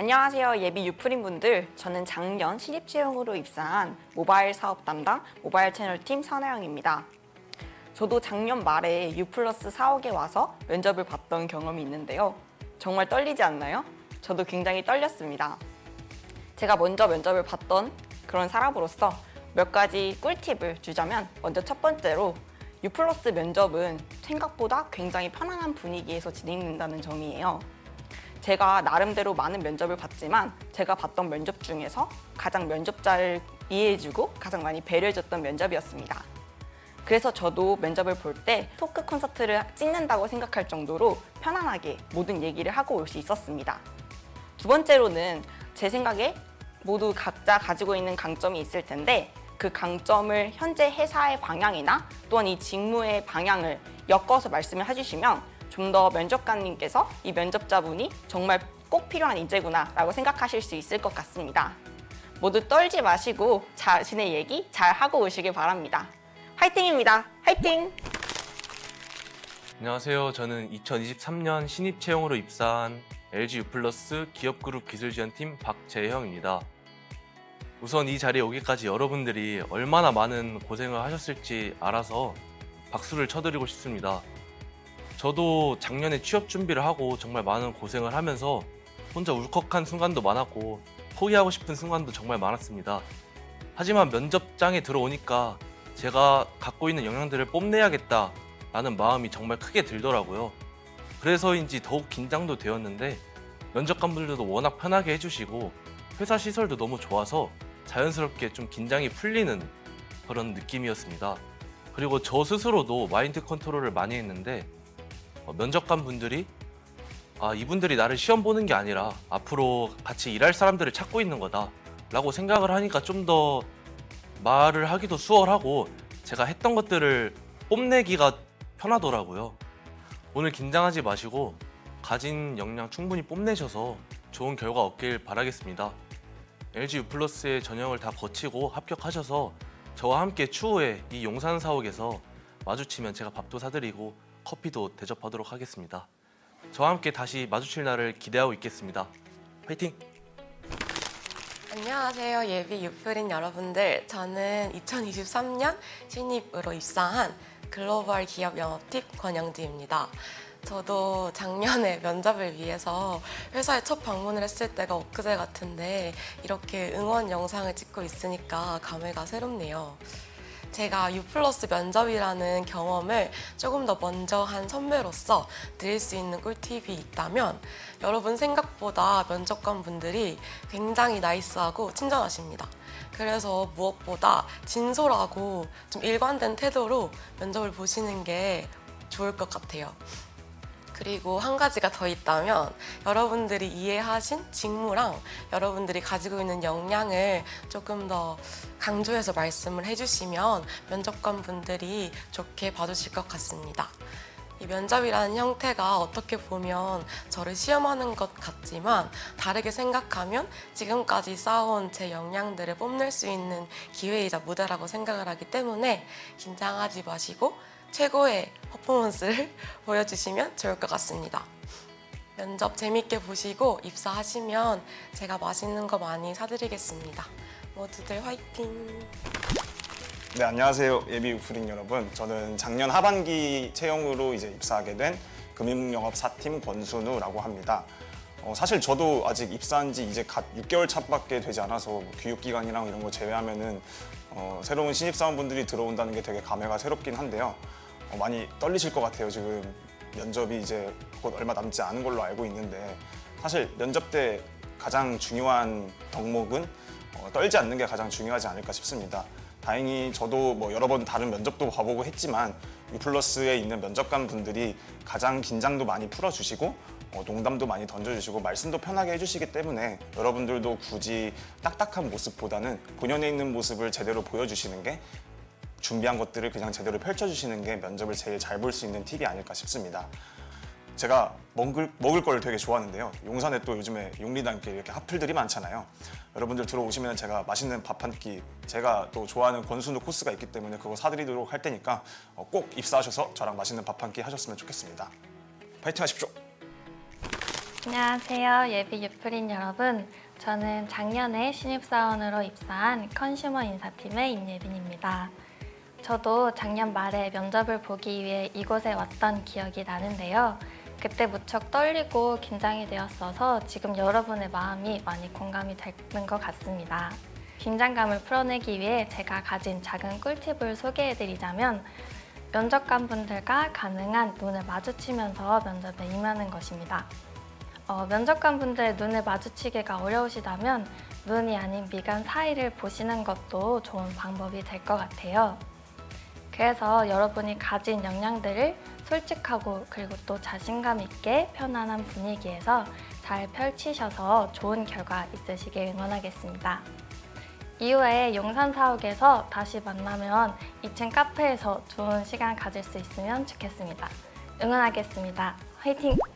안녕하세요. 예비 유프린 분들. 저는 작년 신입채용으로 입사한 모바일 사업 담당 모바일 채널팀 선아영입니다. 저도 작년 말에 유플러스 사옥에 와서 면접을 봤던 경험이 있는데요. 정말 떨리지 않나요? 저도 굉장히 떨렸습니다. 제가 먼저 면접을 봤던 그런 사람으로서 몇 가지 꿀팁을 주자면 먼저 첫 번째로 유플러스 면접은 생각보다 굉장히 편안한 분위기에서 진행된다는 점이에요. 제가 나름대로 많은 면접을 봤지만 제가 봤던 면접 중에서 가장 면접자를 이해해주고 가장 많이 배려해줬던 면접이었습니다. 그래서 저도 면접을 볼 때 토크 콘서트를 찍는다고 생각할 정도로 편안하게 모든 얘기를 하고 올 수 있었습니다. 두 번째로는 제 생각에 모두 각자 가지고 있는 강점이 있을 텐데 그 강점을 현재 회사의 방향이나 또한 이 직무의 방향을 엮어서 말씀을 해주시면 좀 더 면접관님께서 이 면접자분이 정말 꼭 필요한 인재구나라고 생각하실 수 있을 것 같습니다. 모두 떨지 마시고 자신의 얘기 잘 하고 오시길 바랍니다. 화이팅입니다. 화이팅! 안녕하세요. 저는 2023년 신입 채용으로 입사한 LG U+ 기업그룹 기술지원팀 박재형입니다. 우선 이 자리에 오기까지 여러분들이 얼마나 많은 고생을 하셨을지 알아서 박수를 쳐드리고 싶습니다. 저도 작년에 취업 준비를 하고 정말 많은 고생을 하면서 혼자 울컥한 순간도 많았고 포기하고 싶은 순간도 정말 많았습니다. 하지만 면접장에 들어오니까 제가 갖고 있는 역량들을 뽐내야겠다 라는 마음이 정말 크게 들더라고요. 그래서인지 더욱 긴장도 되었는데 면접관분들도 워낙 편하게 해주시고 회사 시설도 너무 좋아서 자연스럽게 좀 긴장이 풀리는 그런 느낌이었습니다. 그리고 저 스스로도 마인드 컨트롤을 많이 했는데 어, 면접관 분들이 아 이분들이 나를 시험 보는 게 아니라 앞으로 같이 일할 사람들을 찾고 있는 거다 라고 생각을 하니까 좀 더 말을 하기도 수월하고 제가 했던 것들을 뽐내기가 편하더라고요. 오늘 긴장하지 마시고 가진 역량 충분히 뽐내셔서 좋은 결과 얻길 바라겠습니다. LG U+의 전형을 다 거치고 합격하셔서 저와 함께 추후에 이 용산 사옥에서 마주치면 제가 밥도 사드리고 커피도 대접하도록 하겠습니다. 저와 함께 다시 마주칠 날을 기대하고 있겠습니다. 파이팅! 안녕하세요. 예비 유프린 여러분들. 저는 2023년 신입으로 입사한 글로벌 기업 영업팀 권영지입니다. 저도 작년에 면접을 위해서 회사에 첫 방문을 했을 때가 엊그제 같은데 이렇게 응원 영상을 찍고 있으니까 감회가 새롭네요. 제가 U 플러스 면접이라는 경험을 조금 더 먼저 한 선배로서 드릴 수 있는 꿀팁이 있다면 여러분 생각보다 면접관 분들이 굉장히 나이스하고 친절하십니다. 그래서 무엇보다 진솔하고 좀 일관된 태도로 면접을 보시는 게 좋을 것 같아요. 그리고 한 가지가 더 있다면 여러분들이 이해하신 직무랑 여러분들이 가지고 있는 역량을 조금 더 강조해서 말씀을 해주시면 면접관 분들이 좋게 봐주실 것 같습니다. 이 면접이라는 형태가 어떻게 보면 저를 시험하는 것 같지만 다르게 생각하면 지금까지 쌓아온 제 역량들을 뽐낼 수 있는 기회이자 무대라고 생각을 하기 때문에 긴장하지 마시고 최고의 퍼포먼스를 보여주시면 좋을 것 같습니다. 면접 재밌게 보시고 입사하시면 제가 맛있는 거 많이 사드리겠습니다. 모두들 화이팅! 네, 안녕하세요. 예비 유프린 여러분. 저는 작년 하반기 채용으로 이제 입사하게 된 금융영업 사팀 권순우라고 합니다. 어, 사실 저도 아직 입사한 지 이제 갓 6개월 차밖에 되지 않아서 뭐 교육기간이랑 이런 거 제외하면은 어, 새로운 신입사원분들이 들어온다는 게 되게 감회가 새롭긴 한데요. 어, 많이 떨리실 것 같아요. 지금 면접이 이제 곧 얼마 남지 않은 걸로 알고 있는데 사실 면접 때 가장 중요한 덕목은 어, 떨지 않는 게 가장 중요하지 않을까 싶습니다. 다행히 저도 뭐 여러 번 다른 면접도 봐보고 했지만 유플러스에 있는 면접관 분들이 가장 긴장도 많이 풀어주시고 어, 농담도 많이 던져주시고 말씀도 편하게 해주시기 때문에 여러분들도 굳이 딱딱한 모습보다는 본연에 있는 모습을 제대로 보여주시는 게 준비한 것들을 그냥 제대로 펼쳐주시는 게 면접을 제일 잘 볼 수 있는 팁이 아닐까 싶습니다. 제가 먹을, 먹을 걸 되게 좋아하는데요. 용산에 또 요즘에 용리단길 이렇게 핫플들이 많잖아요. 여러분들 들어오시면 제가 맛있는 밥 한 끼, 제가 또 좋아하는 권순우 코스가 있기 때문에 그거 사드리도록 할 테니까 어, 꼭 입사하셔서 저랑 맛있는 밥 한 끼 하셨으면 좋겠습니다. 파이팅 하십시오. 안녕하세요. 예비 유프린 여러분. 저는 작년에 신입사원으로 입사한 컨슈머 인사팀의 임예빈입니다. 저도 작년 말에 면접을 보기 위해 이곳에 왔던 기억이 나는데요. 그때 무척 떨리고 긴장이 되었어서 지금 여러분의 마음이 많이 공감이 되는 것 같습니다. 긴장감을 풀어내기 위해 제가 가진 작은 꿀팁을 소개해드리자면 면접관분들과 가능한 눈을 마주치면서 면접에 임하는 것입니다. 어, 면접관분들 눈을 마주치기가 어려우시다면 눈이 아닌 미간 사이를 보시는 것도 좋은 방법이 될 것 같아요. 그래서 여러분이 가진 역량들을 솔직하고 그리고 또 자신감 있게 편안한 분위기에서 잘 펼치셔서 좋은 결과 있으시길 응원하겠습니다. 이후에 용산 사옥에서 다시 만나면 2층 카페에서 좋은 시간 가질 수 있으면 좋겠습니다. 응원하겠습니다. 화이팅!